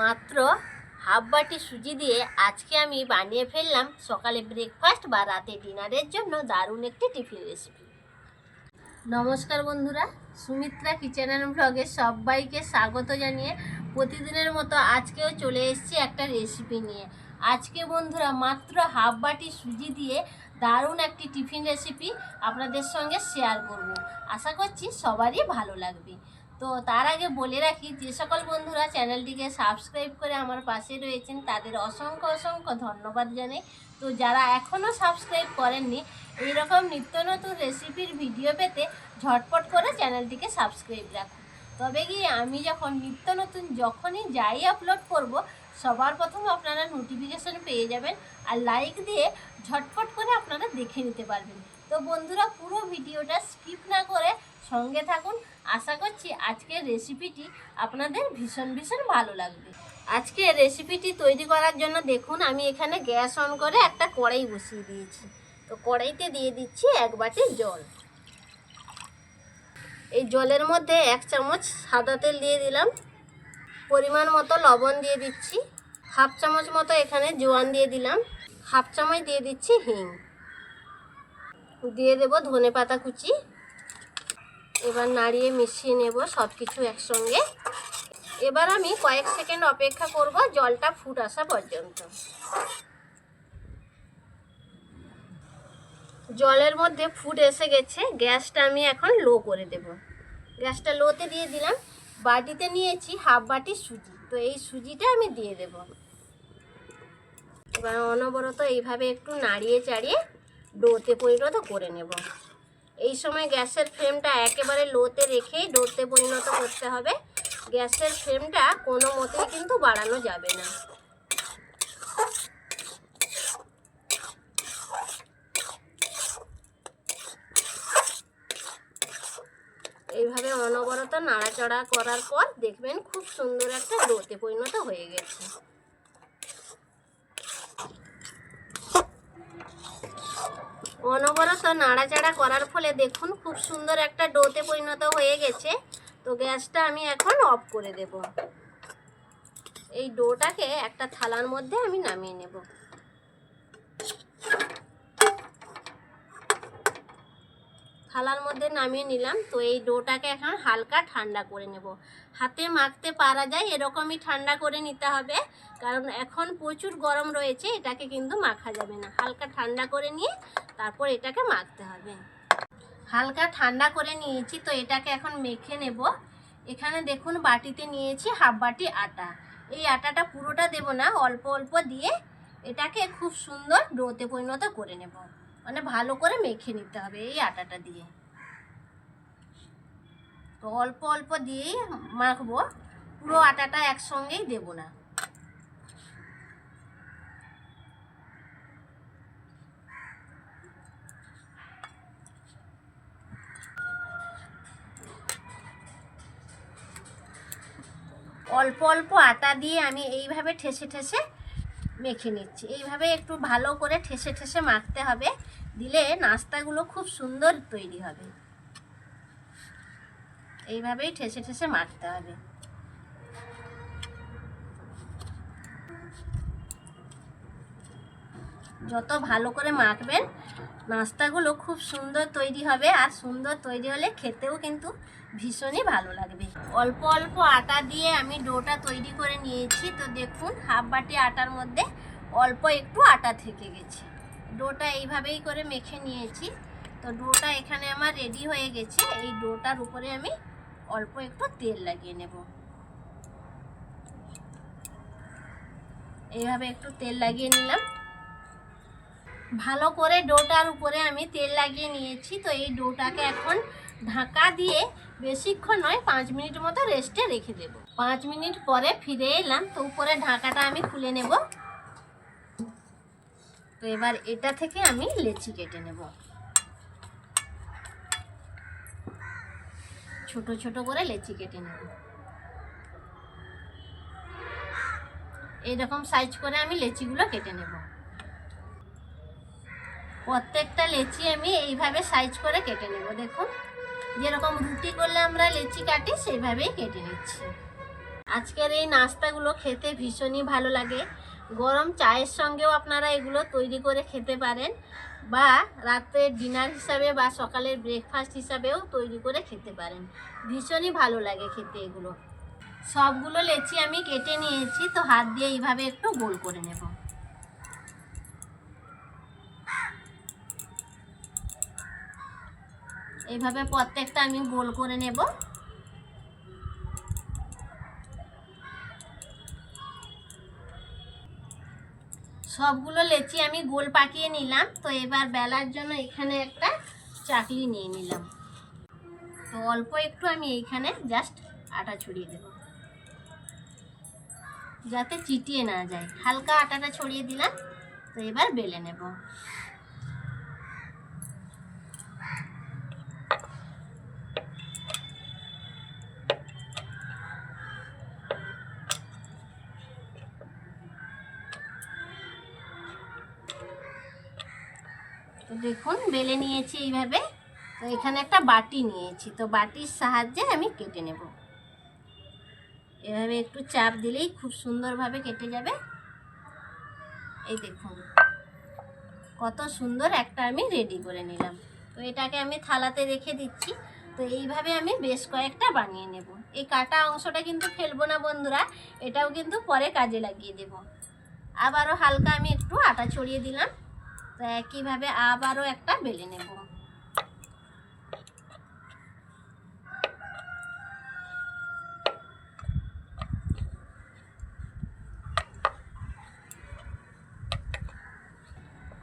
মাত্র হাফ বাটি সুজি দিয়ে আজকে আমি বানিয়ে ফেললাম সকালে ব্রেকফাস্ট বা রাতে ডিনারের জন্য দারুণ একটি টিফিন রেসিপি নমস্কার বন্ধুরা, সুমিত্রা কিচেন অ্যান্ড ব্লগে সবাইকে স্বাগত জানিয়ে প্রতিদিনের মতো আজকেও চলে এসেছি একটা রেসিপি নিয়ে। আজকে বন্ধুরা মাত্র হাফ বাটি সুজি দিয়ে দারুণ একটি টিফিন রেসিপি আপনাদের সঙ্গে শেয়ার করব। আশা করছি সবারই ভালো লাগবে। তো তার আগে বলে রাখি, যে সকল বন্ধুরা চ্যানেলটিকে সাবস্ক্রাইব করে আমার পাশে রয়েছেন, তাদের অসংখ্য অসংখ্য ধন্যবাদ জানাই। তো যারা এখনও সাবস্ক্রাইব করেননি, এইরকম নিত্য নতুন রেসিপির ভিডিও পেতে ঝটপট করে চ্যানেলটিকে সাবস্ক্রাইব রাখুন। তবে গিয়ে আমি যখন নিত্য নতুন যখনই যাই আপলোড করব, সবার প্রথম আপনারা নোটিফিকেশন পেয়ে যাবেন আর লাইক দিয়ে ঝটপট করে আপনারা দেখে নিতে পারবেন। তো বন্ধুরা পুরো ভিডিওটা স্কিপ না করে সঙ্গে থাকুন আশা করছি আজকের রেসিপিটি আপনাদের ভীষণ ভীষণ ভালো লাগবে। আজকে রেসিপিটি তৈরি করার জন্য দেখুন, আমি এখানে গ্যাস অন করে একটা কড়াই বসিয়ে দিয়েছি। তো কড়াইতে দিয়ে দিচ্ছি এক বাটি জল। এই জলের মধ্যে এক চামচ সাদা তেল দিয়ে দিলাম। পরিমাণ মতো লবণ দিয়ে দিচ্ছি। হাফ চামচ মতো এখানে জোয়ান দিয়ে দিলাম। হাফ চামচ দিয়ে দিচ্ছি হিং। দিয়ে দেব ধনে পাতা কুচি। এবার নাড়িয়ে মিশিয়ে নেব সব কিছু একসঙ্গে। এবার আমি কয়েক সেকেন্ড অপেক্ষা করব জলটা ফুট আসা পর্যন্ত। জলের মধ্যে ফুট এসে গেছে, গ্যাসটা আমি এখন লো করে দেব। গ্যাসটা লোতে দিয়ে দিলাম। বাটিতে নিয়েছি হাফ বাটি সুজি, তো এই সুজিটা আমি দিয়ে দেব। এবার অনবরত এইভাবে একটু নাড়িয়ে চাড়িয়ে ডোতে পরিণত করে নেব। এই সময় গ্যাসের ফ্লেমটা একেবারে লোতে রেখেই ডোতে পরিণত করতে হবে। গ্যাসের ফ্লেমটা কোনো মতেই কিন্তু বাড়ানো যাবে না। এইভাবে অনবরত নাড়াচাড়া করার পর দেখবেন খুব সুন্দর একটা ডোতে পরিণত হয়ে গেছে। অনবরত নাড়াচাড়া করার ফলে দেখুন খুব সুন্দর একটা ডোতে পরিণত হয়ে গেছে। তো গ্যাসটা আমি এখন অফ করে দেব। এই ডোটাকে একটা থালার মধ্যে আমি নামিয়ে নেব। থালার মধ্যে নামিয়ে নিলাম। তো এই ডোটাকে এখন হালকা ঠান্ডা করে নেব। হাতে মাখতে পারা যায়, এরকমই ঠান্ডা করে নিতে হবে। কারণ এখন প্রচুর গরম রয়েছে, এটাকে কিন্তু মাখা যাবে না। হালকা ঠান্ডা করে নিয়ে তারপর এটাকে মাখতে হবে। হালকা ঠান্ডা করে নিয়েছি, তো এটাকে এখন মেখে নেব। এখানে দেখুন, বাটিতে নিয়েছি হাফ বাটি আটা। এই আটাটা পুরোটা দেব না, অল্প অল্প দিয়ে এটাকে খুব সুন্দর ডোতে পরিণত করে নেব। মানে ভালো করে মেখে নিতে হবে এই আটাটা দিয়ে। তো অল্প অল্প দিয়েই মাখবো, পুরো আটাটা একসঙ্গেই দেব না। অল্প অল্প আটা দিয়ে আমি এইভাবে ঠেসে ঠেসে মেখে নিচ্ছি। এইভাবে একটু ভালো করে ঠেসে ঠেসে মাখতে হবে। দিলে নাস্তাগুলো খুব সুন্দর তৈরি হবে। এইভাবেই ঠেসে ঠেসে মাখতে হবে। যত ভালো করে মাখবেন নাস্তাগুলো খুব সুন্দর তৈরি হবে, আর সুন্দর তৈরি হলে খেতেও কিন্তু ভীষণই ভালো লাগবে। অল্প অল্প আটা দিয়ে আমি ডোটা তৈরি করে নিয়েছি। তো দেখুন, হাফ বাটি আটার মধ্যে অল্প একটু আটা থেকে গেছে। ডোটা এইভাবেই করে মেখে নিয়েছি। তো ডোটা এখানে আমার রেডি হয়ে গেছে। এই ডোটার উপরে আমি অল্প একটু তেল লাগিয়ে নেব। এইভাবে একটু তেল লাগিয়ে নিলাম। ভালো করে ডোটার উপরে আমি তেল লাগিয়ে নিয়েছি। তো এই ডোটাকে এখন ঢাকা দিয়ে বেশিক্ষণ নয়, পাঁচ মিনিট মতো রেস্টে রেখে দেব। পাঁচ মিনিট পরে ফিরে এলাম। তো উপরে ঢাকাটা আমি খুলে নেব। তো এবার এটা থেকে আমি লেচি কেটে নেব। ছোট ছোট করে লেচি কেটে নেব। এইরকম সাইজ করে আমি লেচিগুলো কেটে নেব। প্রত্যেকটা লেচি আমি এইভাবে সাইজ করে কেটে নেব, দেখুন। যেরকম রুটি করলে আমরা লেচি কাটি, সেইভাবেই কেটে নিচ্ছি। আজকের এই নাস্তাগুলো খেতে ভীষণই ভালো লাগে। গরম চায়ের সঙ্গেও আপনারা এগুলো তৈরি করে খেতে পারেন, বা রাত্রের ডিনার হিসাবে বা সকালের ব্রেকফাস্ট হিসাবেও তৈরি করে খেতে পারেন। ভীষণই ভালো লাগে খেতে এগুলো। সবগুলো লেচি আমি কেটে নিয়েছি, তো হাত দিয়ে এইভাবে একটু গোল করে নেব। এইভাবে প্রত্যেকটা আমি গোল করে নেব। সবগুলো লেচি আমি গোল পাকিয়ে নিলাম, তো এবার বেলার জন্য এখানে একটা চাকলি নিয়ে নিলাম। তো অল্প একটু আমি এইখানে জাস্ট আটা ছড়িয়ে দেব। যাতে চিটিয়ে না যায়। হালকা আটাটা ছড়িয়ে দিলাম, তো এবার বেলে নেব। দেখুন, বেলে নিয়েছি এইভাবে। তো এখানে একটা বাটি নিয়েছি। তো বাটির সাহায্যে আমি কেটে নেব। এভাবে একটু চাপ দিলেই খুব সুন্দরভাবে কেটে যাবে। এই দেখুন, কত সুন্দর একটা আমি রেডি করে নিলাম। তো এটাকে আমি থালাতে রেখে দিচ্ছি। তো এইভাবে আমি বেশ কয়েকটা বানিয়ে নেব। এই কাটা অংশটা কিন্তু ফেলব না বন্ধুরা, এটাও কিন্তু পরে কাজে লাগিয়ে দেব। আবারও হালকা আমি একটু আটা ছড়িয়ে দিলাম। তো একইভাবে আবারও একটা বেলে নেব।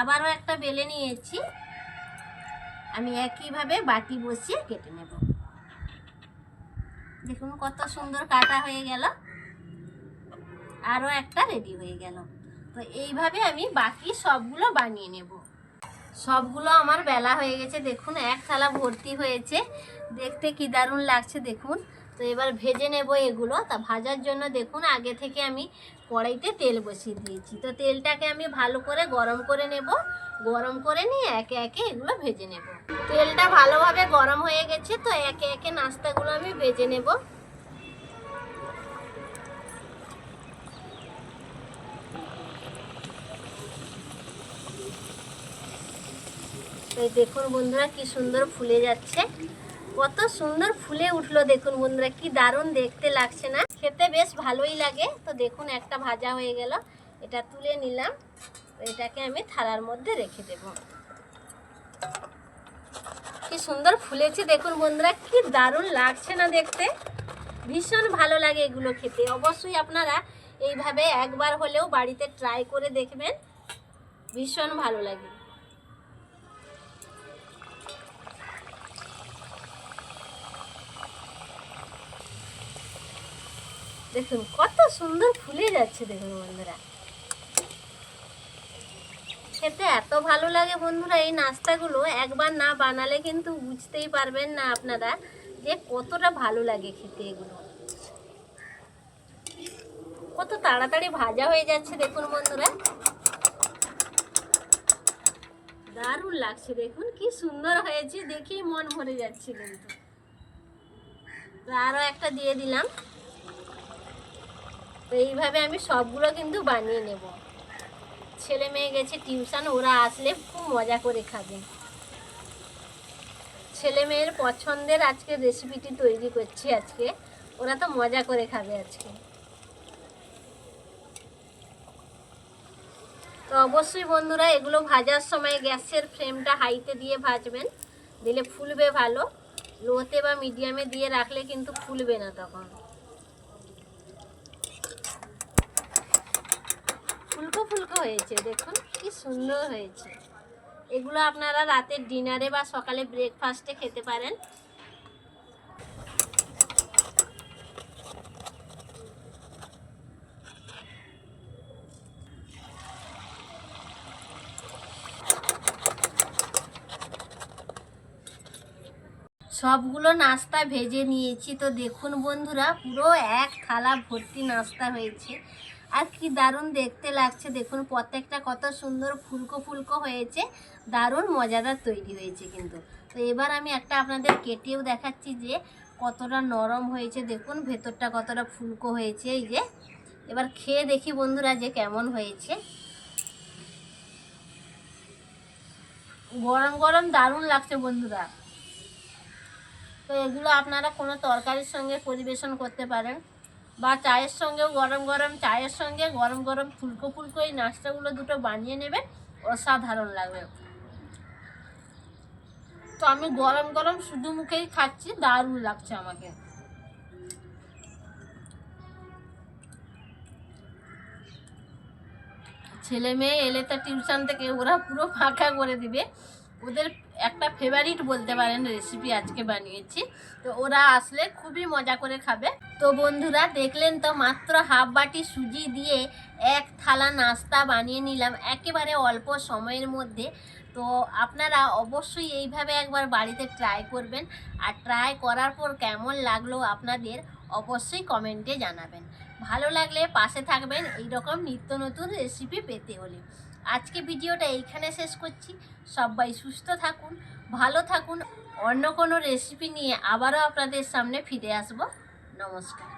আবারও একটা বেলে নিয়েছি। আমি একইভাবে বাটি বসিয়ে কেটে নেব। দেখুন কত সুন্দর কাটা হয়ে গেল। আরও একটা রেডি হয়ে গেল। তো এইভাবে আমি বাকি সবগুলো বানিয়ে নেব। সবগুলো আমার বেলা হয়ে গেছে, দেখুন এক থালা ভর্তি হয়েছে। দেখতে কি দারুণ লাগছে, দেখুন। তো এবার ভেজে নেব এগুলো। তা ভাজার জন্য দেখুন, আগে থেকে আমি কড়াইতে তেল বসিয়ে দিয়েছি। তো তেলটাকে আমি ভালো করে গরম করে নেব। গরম করে নিয়ে একে একে এগুলো ভেজে নেব। তেলটা ভালোভাবে গরম হয়ে গেছে, তো একে একে নাস্তাগুলো আমি ভেজে নেব। এই দেখুন বন্ধুরা, কি সুন্দর ফুলে যাচ্ছে। কত সুন্দর ফুলে উঠল দেখুন বন্ধুরা, কি দারুণ দেখতে লাগছে না? খেতে বেশ ভালোই লাগে। তো দেখুন, একটা ভাজা হয়ে গেল। এটা তুলে নিলাম। এটাকে আমি থালার মধ্যে রেখে দেব। কি সুন্দর ফুলেছে দেখুন বন্ধুরা, কি দারুণ লাগছে না দেখতে। ভীষণ ভালো লাগে এগুলো খেতে। অবশ্যই আপনারা এইভাবে একবার হলেও বাড়িতে ট্রাই করে দেখবেন। ভীষণ ভালো লাগে। দেখুন, কত সুন্দর ফুলে যাচ্ছে দেখুন বন্ধুরা। খেতে এত ভালো লাগে বন্ধুরা এই নাস্তাগুলো, একবার না বানালে কিন্তু বুঝতেই পারবেন না আপনারা যে কতটা ভালো লাগে খেতে এগুলো। কত তাড়াতাড়ি ভাজা হয়ে যাচ্ছে দেখুন বন্ধুরা। দারুণ লাগছে দেখুন, কি সুন্দর হয়েছে, দেখেই মন ভরে যাচ্ছে কিন্তু। আরও একটা দিয়ে দিলাম। তো এইভাবে আমি সবগুলো কিন্তু বানিয়ে নেব। ছেলে মেয়ে গেছে টিউশন, ওরা আসলে খুব মজা করে খাবে। ছেলে মেয়ের পছন্দের আজকে রেসিপিটি তৈরি করছি আজকে। ওরা তো মজা করে খাবে আজকে। তো অবশ্যই বন্ধুরা, এগুলো ভাজার সময় গ্যাসের ফ্লেমটা হাইতে দিয়ে ভাজবেন। দিলে ফুলবে ভালো। লোতে বা মিডিয়ামে দিয়ে রাখলে কিন্তু ফুলবে না তখন ফুলকো ফুলকো হয়েছে, দেখুন কি সুন্দর হয়েছে। এগুলো আপনারা রাতের ডিনারে বা সকালে ব্রেকফাস্টে খেতে পারেন। সবগুলো নাস্তা ভেজে নিয়েছি। তো দেখুন বন্ধুরা, পুরো এক থালা ভর্তি নাস্তা হয়েছে। আর কি দারুণ দেখতে লাগছে। দেখুন, প্রত্যেকটা কত সুন্দর ফুলকো ফুলকো হয়েছে। দারুণ মজাদার তৈরি হয়েছে কিন্তু। তো এবার আমি একটা আপনাদের কেটেও দেখাচ্ছি যে কতটা নরম হয়েছে। দেখুন, ভেতরটা কতটা ফুলকো হয়েছে, এই যে। এবার খেয়ে দেখি বন্ধুরা যে কেমন হয়েছে। গরম গরম দারুণ লাগছে বন্ধুরা। তো এগুলো আপনারা কোনো তরকারির সঙ্গে পরিবেশন করতে পারেন। বা চায়ের সঙ্গেও গরম গরম, চায়ের সঙ্গে গরম গরম ফুলকো ফুলকো এই নাস্তাগুলো দুটো বানিয়ে নেবেন, অসাধারণ লাগবে। তো আমি গরম গরম শুধু মুখেই খাচ্ছি, দারুণ লাগছে আমাকে। ছেলে মেয়ে এলে তো টিউশন থেকে ওরা পুরো ফাঁকা করে দিবে। ওদের একটা ফেভারিট বলতে পারেন রেসিপি আজকে বানিয়েছি। তো ওরা আসলে খুবই মজা করে খাবে। তো বন্ধুরা, দেখলেন তো মাত্র হাফ বাটি সুজি দিয়ে এক থালা নাস্তা বানিয়ে নিলাম একেবারে অল্প সময়ের মধ্যে। তো আপনারা অবশ্যই এইভাবে একবার বাড়িতে ট্রাই করবেন। আর ট্রাই করার পর কেমন লাগল আপনাদের অবশ্যই কমেন্টে জানাবেন। ভালো লাগলে পাশে থাকবেন এই রকম নিত্য নতুন রেসিপি পেতে হলে। আজকে ভিডিওটা এইখানে শেষ করছি। সবাই সুস্থ থাকুন, ভালো থাকুন। অন্য কোনো রেসিপি নিয়ে আবারও আপনাদের সামনে ফিরে আসব। নমস্কার।